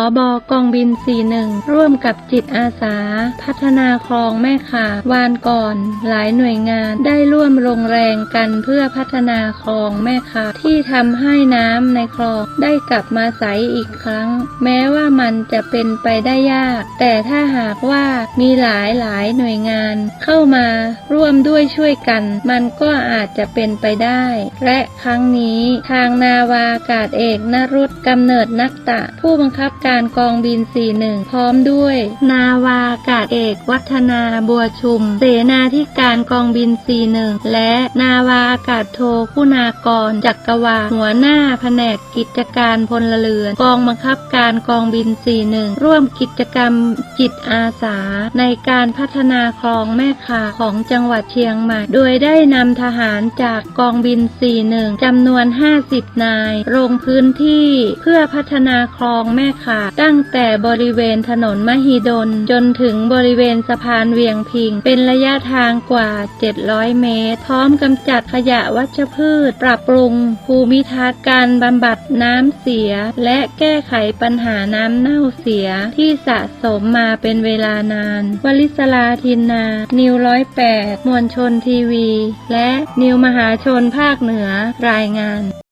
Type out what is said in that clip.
อบอกองบิน 41 ร่วมกับจิตอาสา พัฒนาคลองแม่ขาวานก่อน หลายหน่วยงานได้ร่วมลงแรงกันเพื่อพัฒนาคลองแม่ขาที่ทำให้น้ำในคลองได้กลับมาใสอีกครั้ง แม้ว่ามันจะเป็นไปได้ยาก แต่ถ้าหากว่ามีหลายหลายหน่วยงาน เข้ามาร่วมด้วยช่วยกัน มันก็อาจจะเป็นไปได้ และครั้งนี้ทางนาวาอากาศเอกนรุตกำเนิดนักตะ ผู้บังคับการกองบิน 41 พร้อมด้วย นาวาอากาศเอกวัฒนาบัวชุม เสนาธิการกองบิน 41 และนาวาอากาศโทคุณากร จักรวาหัวหน้าแผนกกิจการพลเรือน กองบังคับการกองบิน 41 ร่วมกิจกรรมจิตอาสา ในการพัฒนาคลองแม่ขาของจังหวัดเชียงใหม่ โดยได้นำทหารจากกองบิน 41จำนวน 50 นาย ลงพื้นที่เพื่อพัฒนาคลองแม่ขาตั้งแต่บริเวณถนนมหิดล จนถึงบริเวณสะพานเวียงพิง เป็นระยะทางกว่า 700 เมตร พร้อมกำจัดขยะวัชพืช ปรับปรุง ภูมิทัศน์การบำบัดน้ำเสีย และแก้ไขปัญหาน้ำเน่าเสียที่สะสมมาเป็นเวลานาน วลิศลาทินนา นิวร้อยแปดมวลชนทีวี และนิวมหาชนภาคเหนือรายงาน